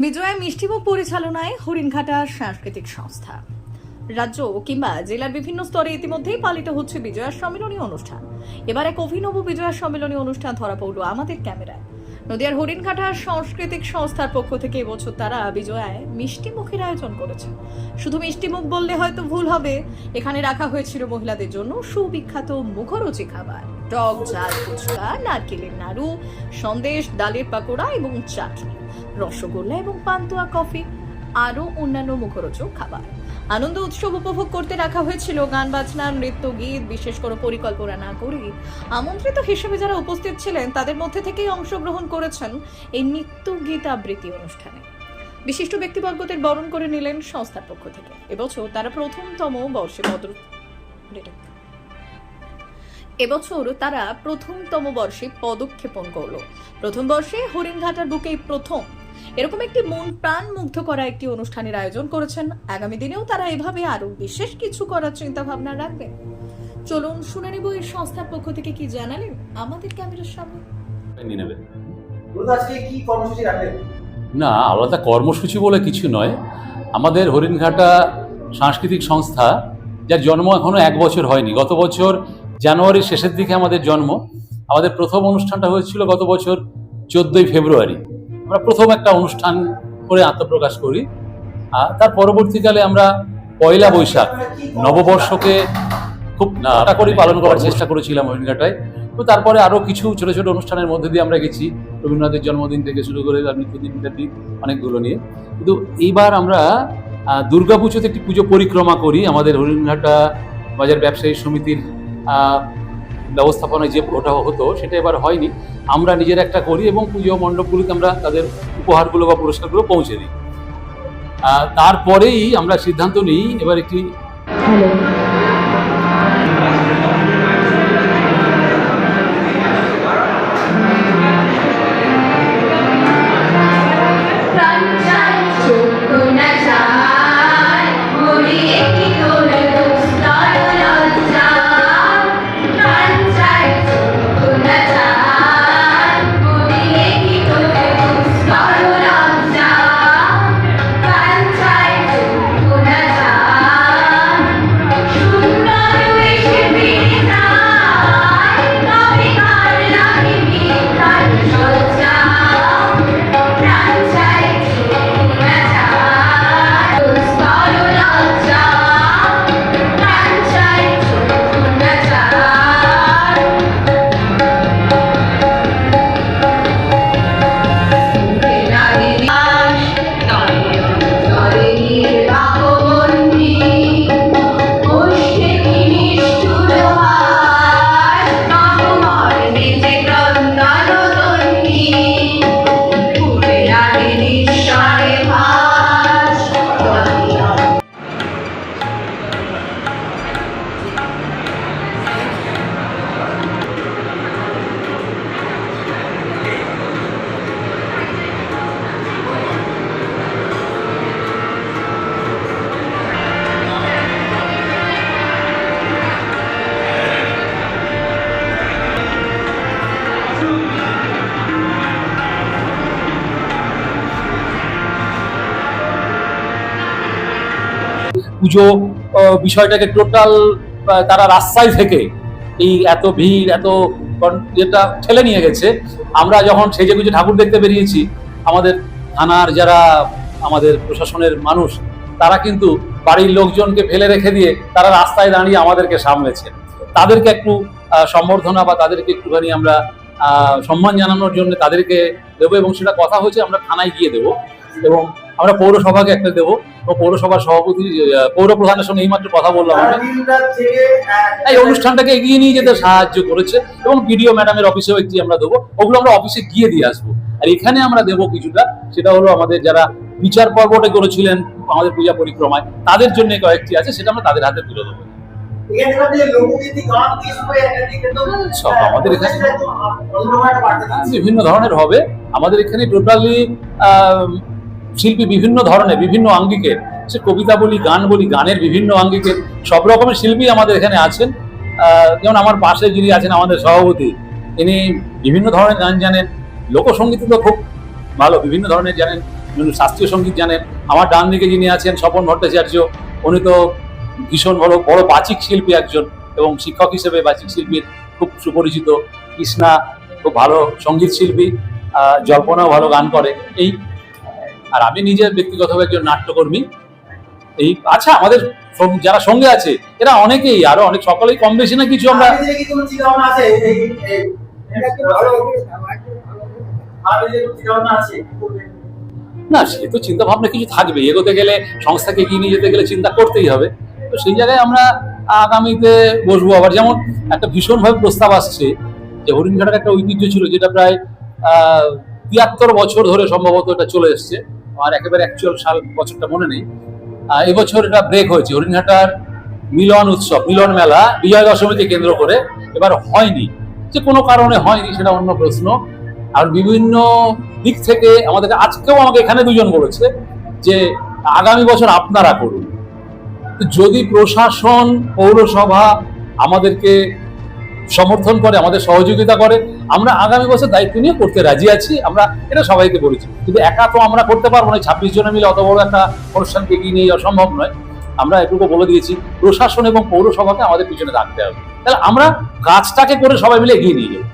বিজয়া মিষ্টিমুখ পরিচালনায় হরিণঘাটা সাংস্কৃতিক সংস্থা। রাজ্য কিংবা জেলার বিভিন্ন স্তরে ইতিমধ্যেই পালিত হচ্ছে বিজয়া সম্মেলনী অনুষ্ঠান। এবার এক অভিনব বিজয়া সম্মেলনী অনুষ্ঠান ধরা পড়ল আমাদের ক্যামেরায়। নদিয়ার হরিণঘাটা সাংস্কৃতিক সংস্থার পক্ষ থেকে এবছর তারা বিজয়ায় মিষ্টি মুখের আয়োজন করেছে। শুধু মিষ্টি মুখ বললে হয়তো ভুল হবে। এখানে রাখা হয়েছিল মহিলাদের জন্য সুবিখ্যাত মুখরোচি খাবার। টক ঝাল ফুচকা, নারকেলের নাড়ু, সন্দেশ, ডালের পাকোড়া এবং চাটনি, রসগোল্লা এবং পান্তুয়া কফি, আরও অন্যান্য মুখরোচক খাবার। আনন্দ উৎসব উপভোগ করতে রাখা হয়েছিল গান, বাজনা, নৃত্য, গীত, বিশেষ করে পরিকল্পনা না করে। আমন্ত্রিত হিসেবে যারা উপস্থিত ছিলেন, তাদের মধ্যে থেকেই অংশগ্রহণ করেছেন এই নৃত্য গীত আবৃত্তি অনুষ্ঠানে। বিশিষ্ট ব্যক্তিবর্গদের বরণ করে নিলেন সংস্থার পক্ষ থেকে। এবছর তারা প্রথমতম বর্ষে পদ এবছর তারা প্রথমতম বর্ষে পদক্ষেপণ করল। প্রথম বর্ষে হরিণঘাটার বুকেই প্রথম। এরকম একটি মন প্রাণ মুগ্ধ করা একটি অনুষ্ঠানের আয়োজন করেছেন। আগামী দিনেও তারা এভাবে আরও বিশেষ কিছু করার চিন্তা ভাবনা রাখবেন। চলুন শুনে নেব এই সংস্থার পক্ষ থেকে কি জানালেন আমাদের ক্যামেরার সামনে। না আলাদা কর্মসূচি বলে কিছু নয়। আমাদের হরিণঘাটা সাংস্কৃতিক সংস্থা যার জন্ম এখনও এক বছর হয়নি। গত বছর জানুয়ারির শেষের দিকে আমাদের জন্ম। আমাদের প্রথম অনুষ্ঠানটা হয়েছিল গত বছর চোদ্দোই ফেব্রুয়ারি। আমরা প্রথম একটা অনুষ্ঠান করে আত্মপ্রকাশ করি। আর তার পরবর্তীকালে আমরা পয়লা বৈশাখ নববর্ষকে খুব নাটা করে পালন করার চেষ্টা করেছিলাম হরিণঘাটায় তো তারপরে আরও কিছু ছোট ছোট অনুষ্ঠানের মধ্যে দিয়ে আমরা গেছি। রবীন্দ্রনাথের জন্মদিন থেকে শুরু করে মৃত্যুদিন ইত্যাদি অনেকগুলো নিয়ে। কিন্তু এইবার আমরা দুর্গাপুজোতে একটি পুজো পরিক্রমা করি। আমাদের হরিণঘাটা বাজার ব্যবসায়ী সমিতির ব্যবস্থাপনায় যে ওটা হতো, সেটা এবার হয়নি। আমরা নিজের একটা করি এবং পুজো মণ্ডপগুলিতে আমরা তাদের উপহারগুলো বা পুরস্কারগুলো পৌঁছে দিই। তারপরেই আমরা সিদ্ধান্ত নিই এবার একটি পুজো বিষয়টাকে টোটাল তারা রাস্তায় থেকে এই এত ভিড়, এত যেটা ঠেলে নিয়ে গেছে। আমরা যখন সেজে গুজে ঠাকুর দেখতে বেরিয়েছি, আমাদের থানার যারা আমাদের প্রশাসনের মানুষ, তারা কিন্তু বাড়ির লোকজনকে ফেলে রেখে দিয়ে তারা রাস্তায় দাঁড়িয়ে আমাদেরকে সামলেছে। তাদেরকে একটু সম্বর্ধনা বা তাদেরকে একটুখানি আমরা সম্মান জানানোর জন্য তাদেরকে দেবো এবং সেটা কথা হয়েছে আমরা থানায় গিয়ে দেবো। এবং আমরা পৌরসভাকে একটা দেবো। ও পৌরসভার সভাপতি পৌর প্রধানের সঙ্গে এইমাত্র কথা বললাম এই অনুষ্ঠানটাকে এগিয়ে নিয়ে যেতে সাহায্য করেছে এবং বিডিও ম্যাডামের অফিসেও একটি আমরা দেবো। ওগুলো আমরা অফিসে গিয়ে দিয়ে আসব। আর এখানে আমরা দেবো কিছুটা সেটা হলো আমাদের যারা বিচার পর্বটা করেছিলেন আমাদের পূজা পরিক্রমায় তাদের জন্য কয়েকটি আছে সেটা আমরা তাদের হাতে তুলে দেবো। সব আমাদের এখানে-। বিভিন্ন ধরনের হবে। আমাদের এখানে টোটালি শিল্পী বিভিন্ন ধরনের, বিভিন্ন আঙ্গিকের সে কবিতা বলি, গান বলি, গানের বিভিন্ন আঙ্গিকের সব রকমের শিল্পী আমাদের এখানে আছেন। যেমন আমার পাশে যিনি আছেন আমাদের সভাপতি, তিনি বিভিন্ন ধরনের গান জানেন, লোকসঙ্গীত তো খুব ভালো, বিভিন্ন ধরনের জানেন শাস্ত্রীয় সংগীত জানেন। আমার ডান দিকে যিনি আছেন, স্বপন ভট্টাচার্য, উনি তো ভীষণ বড় বড় বাচিক শিল্পী একজন এবং শিক্ষক হিসেবে বাচিক শিল্পীর খুব সুপরিচিত। কৃষ্ণা খুব ভালো সংগীত শিল্পী জল্পনাও ভালো গান করে। এই আর আমি নিজে ব্যক্তিগতভাবে একজন নাট্যকর্মী। এই আচ্ছা আমাদের যারা সঙ্গে আছে এরা অনেকেই আরও অনেক সকলেই কম বেশি না কিছু আমরা? না সে তো চিন্তা ভাবনা কিছু থাকবে। এগোতে গেলে সংস্থাকে এগিয়ে নিয়ে যেতে গেলে চিন্তা করতেই হবে। তো সেই জায়গায় আমরা আগামীতে বসবো। আবার যেমন একটা ভীষণভাবে প্রস্তাব আসছে যে হরিণঘাটের একটা ঐতিহ্য ছিল যেটা প্রায় আহ, তিয়াত্তর বছর ধরে সম্ভবত এটা চলে এসছে। আর একেবারে অ্যাকচুয়াল সাল বছরটা মনে নেই। এবছর এটা ব্রেক হয়েছে। হরিণঘাটার মিলন উৎসব, মিলন মেলা বিজয় দশমীকে কেন্দ্র করে এবার হয়নি। যে কোনো কারণে হয়নি সেটা অন্য প্রশ্ন। আর বিভিন্ন দিক থেকে আমাদের আজকেও আমাকে এখানে দুজন বলেছে যে আগামী বছর আপনারা করুন। যদি প্রশাসন, পৌরসভা আমাদেরকে সমর্থন করে, আমাদের সহযোগিতা করে আমরা আগামী বছর দায়িত্ব নিয়ে করতে রাজি আছি, আমরা এটা সবাইকে বলেছি। কিন্তু একা তো আমরা করতে পারব না, ছাব্বিশ জনে মিলে অত বড় একটা অনুষ্ঠানকে এগিয়ে নিয়ে যাওয়া সম্ভব নয়। আমরা এটুকু বলে দিয়েছি, প্রশাসন এবং পৌরসভাকে আমাদের পিছনে রাখতে হবে। তাহলে আমরা কাজটাকে করে সবাই মিলে এগিয়ে নিয়ে যাব।